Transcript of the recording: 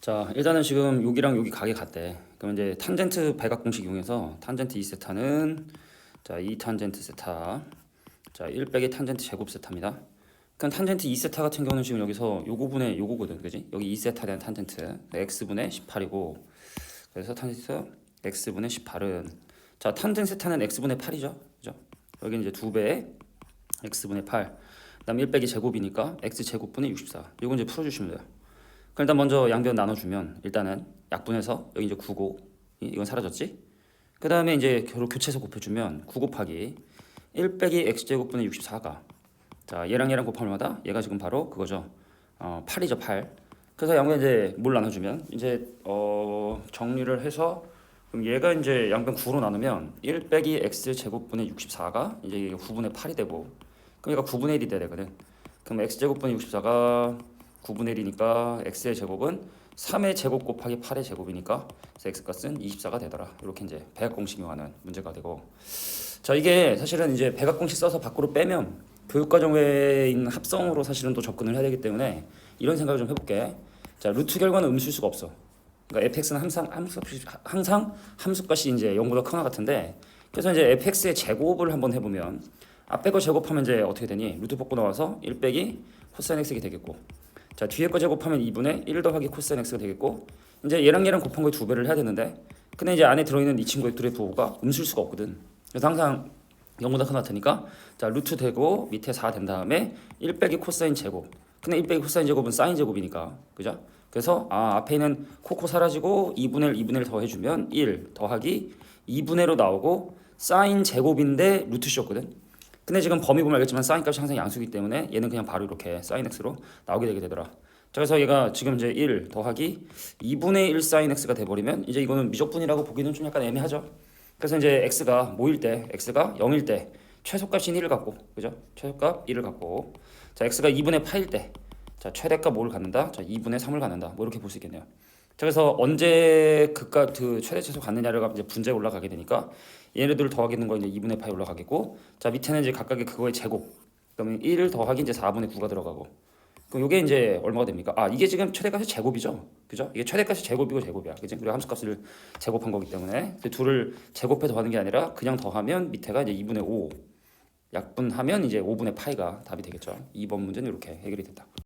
자 일단은 지금 여기랑 여기 가게 갔대. 그럼 이제 탄젠트 백악 공식 이용해서 탄젠트 2세타는 자 2 탄젠트 세타. 자1 빼기 탄젠트 제곱 세타입니다. 그럼 탄젠트 2세타 같은 경우는 지금 여기서 요거분의 요거거든 그지? 여기 2세타에 대한 탄젠트. x분의 18이고. 그래서 탄젠트 x분의 18은 자 탄젠 세타는 x분의 8이죠 그죠? 여기 이제 두 배의 x분의 8 그다음 1 빼기 제곱이니까 x 제곱분의 64 이거 이제 풀어주시면 돼요 그럼 일단 먼저 양변 나눠주면 일단은 약분해서 여기 이제 9고 이건 사라졌지? 그 다음에 이제 결국 교체해서 곱해주면 9 곱하기 1 빼기 x 제곱분의 64가 자 얘랑 얘랑 곱하면 얼마다? 얘가 지금 바로 그거죠 어 8이죠 8 그래서 양변 이제 뭘 나눠주면 이제 어 정리를 해서 그럼 얘가 이제 양변 9로 나누면 1 빼기 x 제곱분의 64가 이제 이게 9분의 8이 되고 그럼 얘가 9분의 1이 돼야 되거든 그럼 x 제곱분의 64가 9분의 1이니까 x의 제곱은 3의 제곱 곱하기 8의 제곱이니까 그래서 x값은 24가 되더라. 이렇게 이제 백악 공식 이용하는 문제가 되고 자 이게 사실은 이제 백악 공식 써서 밖으로 빼면 교육과정 외에 있는 합성으로 사실은 또 접근을 해야 되기 때문에 이런 생각을 좀 해볼게. 자 루트 결과는 음수일 수가 없어. 그러니까 fx는 항상 함수 항상 함수값이 이제 0보다 크나 같은데 그래서 이제 fx의 제곱을 한번 해보면 앞에 거 제곱하면 이제 어떻게 되니 루트 뽑고 나와서 1 빼기 코사인 x가 되겠고 자 뒤에 거 제곱하면 2분의 1 더하기 코사인 x가 되겠고 이제 얘랑 얘랑 곱한 거의 두 배를 해야 되는데 근데 이제 안에 들어있는 이 친구의 둘의 부호가 음수일 수가 없거든. 그래서 항상 0보다 큰 같으니까 자 루트 되고 밑에 4 된 다음에 1 빼기 코사인 제곱. 근데 1 빼기 코사인 제곱은 사인 제곱이니까 그죠? 그래서 아 앞에 있는 코코 사라지고 2분의 1 2분의 1 더해주면 1 더하기 2분의 1로 나오고 사인 제곱인데 루트 씌었거든 근데 지금 범위 보면 알겠지만 사인 값이 항상 양수기 때문에 얘는 그냥 바로 이렇게 사인 x로 나오게 되게 되더라. 자, 그래서 얘가 지금 이제 1 더하기 2분의 1 사인 x가 돼버리면 이제 이거는 미적분이라고 보기는 좀 약간 애매하죠. 그래서 이제 x가 모일 때 x가 0일 때 최소값인 1을 갖고 그죠? 최소값 1을 갖고 자 x가 2분의 8일 때 자 최대값 뭐를 갖는다? 자 2분의 3을 갖는다. 뭐 이렇게 볼 수 있겠네요. 자, 그래서 언제 그값 그 최대 최소 갖느냐를 이제 분제 올라가게 되니까 얘네들 더하기는 거 이제 2분의 8이 올라가겠고 자 밑에는 이제 각각의 그거의 제곱 그러면 1 더하기 이제 4분의 9가 들어가고 그럼 이게 이제 얼마가 됩니까? 아 이게 지금 최대값이 제곱이죠, 그죠? 이게 최대값이 제곱이고 제곱이야, 그지? 우리가 함수값을 제곱한 거기 때문에 둘을 제곱해 더하는 게 아니라 그냥 더하면 밑에가 이제 2분의 5 약분하면 이제 5분의 파이가 답이 되겠죠. 2번 문제는 이렇게 해결이 됐다.